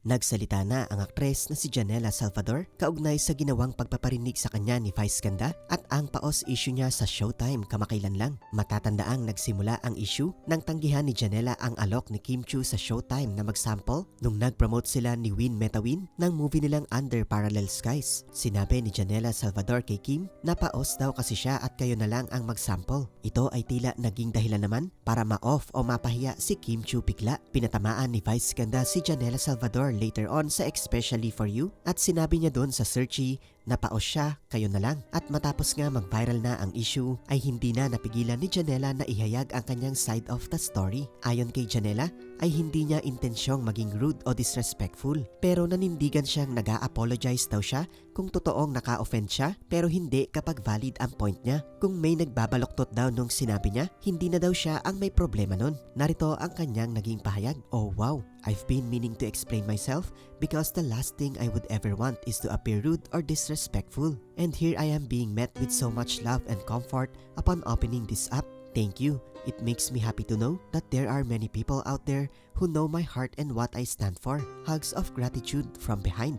Nagsalita na ang aktres na si Janela Salvador kaugnay sa ginawang pagpaparinig sa kanya ni Vice Ganda at ang paos issue niya sa Showtime kamakailan lang. Matatandaang nagsimula ang issue nang tanggihan ni Janela ang alok ni Kim Chu sa Showtime na magsample nung nag-promote sila ni Win Metawin ng movie nilang Under Parallel Skies. Sinabi ni Janela Salvador kay Kim na paos daw kasi siya at kayo na lang ang magsample. Ito ay tila naging dahilan naman para ma-off o mapahiya si Kim Chu bigla. Pinatamaan ni Vice Ganda si Janela Salvador later on sa Especially For You at sinabi niya doon sa searchy na paos siya, kayo na lang. At matapos nga mag-viral na ang issue ay hindi na napigilan ni Janela na ihayag ang kanyang side of the story. Ayon kay Janela ay hindi niya intensyong maging rude o disrespectful pero nanindigan siyang nag apologize daw siya kung totoong naka-offend siya pero hindi kapag valid ang point niya. Kung may nagbabaloktot daw nung sinabi niya, hindi na daw siya ang may problema nun. Narito ang kanyang naging pahayag. Oh wow, I've been meaning to explain myself because the last thing I would ever want is to appear rude or disrespectful. And here I am being met with so much love and comfort upon opening this up. Thank you. It makes me happy to know that there are many people out there who know my heart and what I stand for. Hugs of gratitude from behind.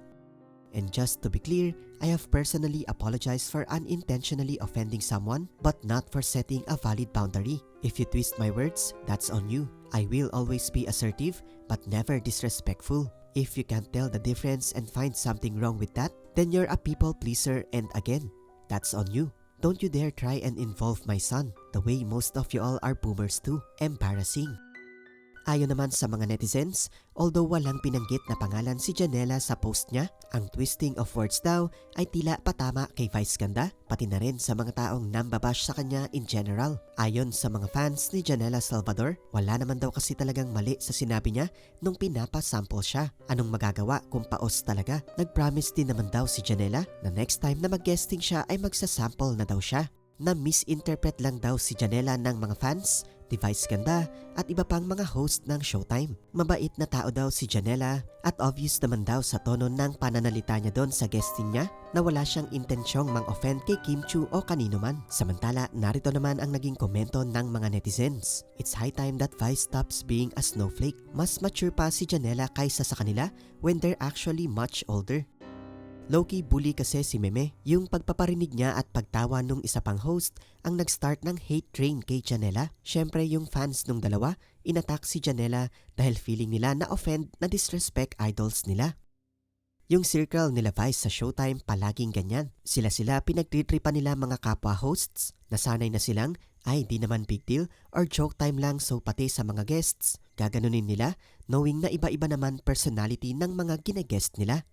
And just to be clear, I have personally apologized for unintentionally offending someone but not for setting a valid boundary. If you twist my words, that's on you. I will always be assertive but never disrespectful. If you can't tell the difference and find something wrong with that, then you're a people pleaser and again, that's on you. Don't you dare try and involve my son the way most of you all are boomers too. Embarrassing. Ayon naman sa mga netizens, although walang pinanggit na pangalan si Janela sa post niya, ang twisting of words daw ay tila patama kay Vice Ganda, pati na rin sa mga taong nambabash sa kanya in general. Ayon sa mga fans ni Janela Salvador, wala naman daw kasi talagang mali sa sinabi niya nung pinapasample siya. Anong magagawa kung paos talaga? Nag-promise din naman daw si Janela na next time na mag-guesting siya ay magsasample na daw siya na misinterpret lang daw si Janela ng mga fans, device ganda at iba pang mga host ng Showtime. Mabait na tao daw si Janela at obvious naman daw sa tono ng pananalita niya doon sa guesting niya na wala siyang intensyong mang-offend kay Kim Chu o kanino man. Samantala, narito naman ang naging komento ng mga netizens. It's high time that Vice stops being a snowflake. Mas mature pa si Janela kaysa sa kanila when they're actually much older. Loki bully kasi si Meme. Yung pagpaparinig niya at pagtawa nung isa pang host ang nag-start ng hate train kay Janela. Siyempre yung fans nung dalawa, inatak si Janela dahil feeling nila na offend na disrespect idols nila. Yung circle nila Vice sa Showtime palaging ganyan. Sila-sila pinagtitripan nila mga kapwa hosts. Nasanay na silang, ay di naman big deal or joke time lang so pati sa mga guests. Gaganunin nila knowing na iba-iba naman personality ng mga gine-guest nila.